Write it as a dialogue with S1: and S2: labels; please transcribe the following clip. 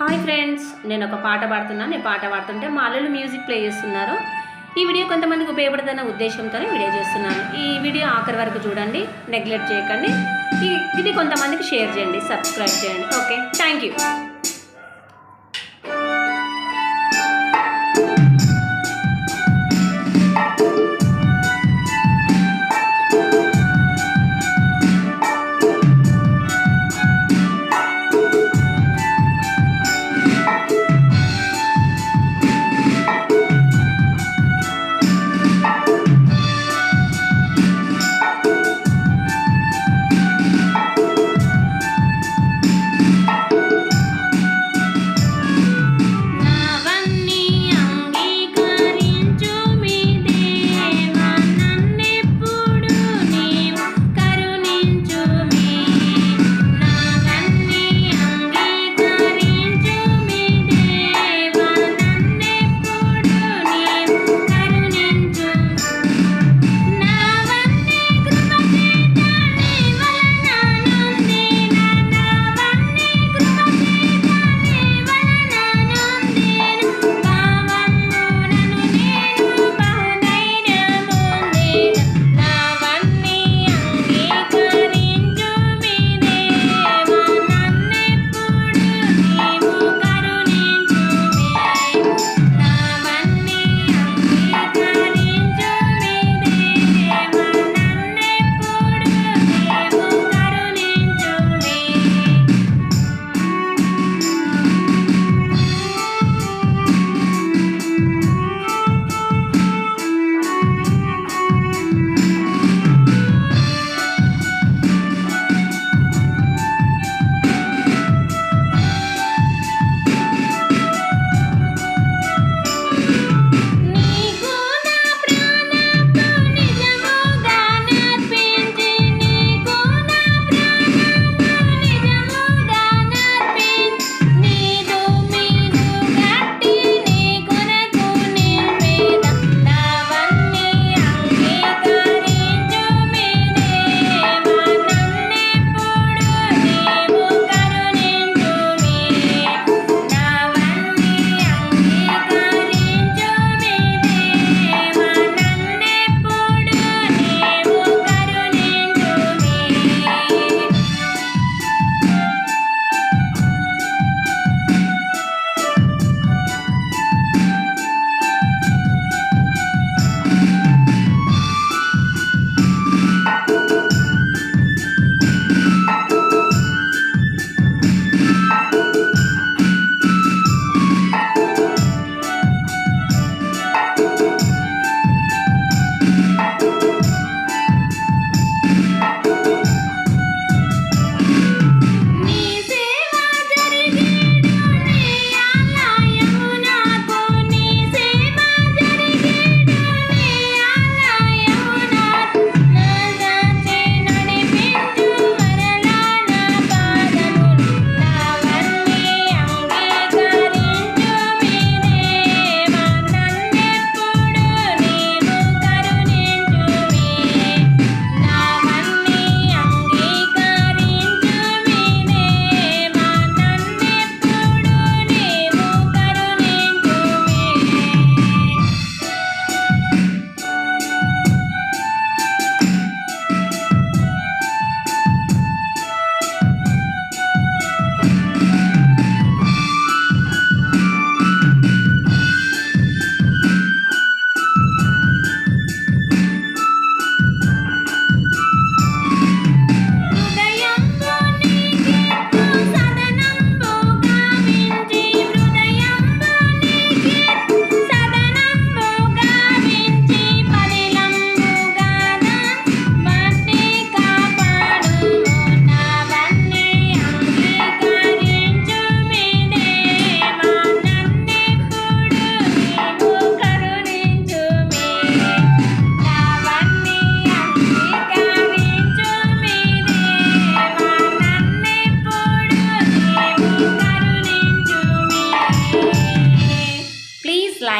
S1: Hi friends నేను ఒక పాట పాడుతున్నాను నేను పాట పాడుతుంటే మా అల్లలు మ్యూజిక్ ప్లే చేస్తున్నారు. ఈ వీడియో కొంతమందికి ఉపయోగపడుతున్న ఉద్దేశంతో వీడియో చేస్తున్నాను. ఈ వీడియో ఆఖరి వరకు చూడండి నెగ్లెక్ట్ చేయకండి. ఇది కొంతమందికి షేర్ చేయండి సబ్స్క్రైబ్ చేయండి. Okay thank you